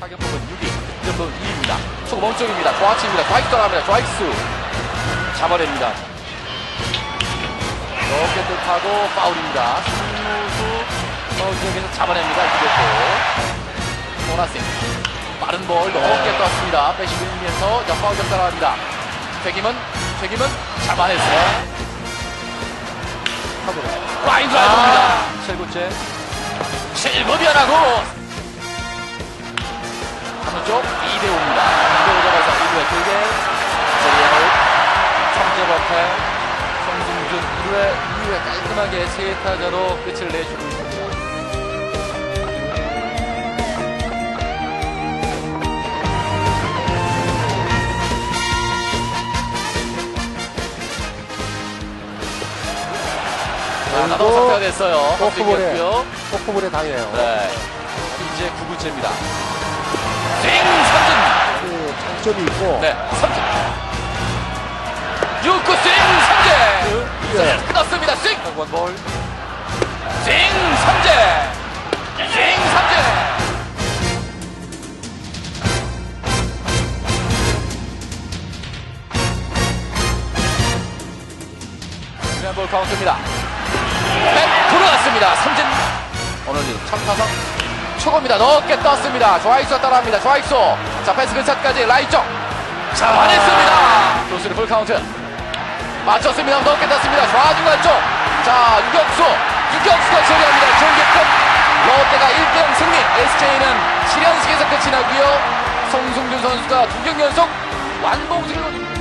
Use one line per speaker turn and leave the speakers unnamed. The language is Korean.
부분 6위, 득점은 2위입니다. 초구 멈쪽입니다. 좌측입니다. 좌익수 따라갑니다. 좌익수 잡아냅니다. 높게 뜻하고 파울입니다. 승무수 파울 지역에서 잡아냅니다. 이겼고 호나싱 빠른 볼 높게 떴습니다. 빼시 밀면서 옆파울 점 따라갑니다. 책임은 책임은 잡아냈어요. 라인 드라이브입니다.
아, 7구째
7구 변하고 3루 쪽 2대 5입니다. 2대 5 잡아서 1루에 길게 세리아웃 3점 앞에 송승준 1루에 2루에 깔끔하게 세 타자로 끝을 내주고 있습니다. 자, 나도 상태가 됐어요.
포크볼에. 포크볼에 당해요.
네. 이제 9구째입니다. 띵! 삼진!
그 장점이 있고
네, 삼진! 6구 띵! 삼진!
예.
자, 끊었습니다. 띵!
원볼
띵! 삼진! 띵! 삼진! 그냥볼 카운트입니다. 백 들어갔습니다. 삼진. 오늘 첫 타석 초고입니다. 넓게 떴습니다. 좌익수 따라합니다. 좌익수. 자, 패스 근처까지 라인 쪽. 잡아냈습니다. 조수를 풀 카운트. 맞췄습니다. 넓게 떴습니다. 좌중간 쪽. 자, 유격수. 유격수가 처리합니다. 경기 끝. 롯데가 1대0 승리. SJ는 7연승에서 끝이 나고요. 송승준 선수가 두 경기 연속 완봉승을 거둡니다.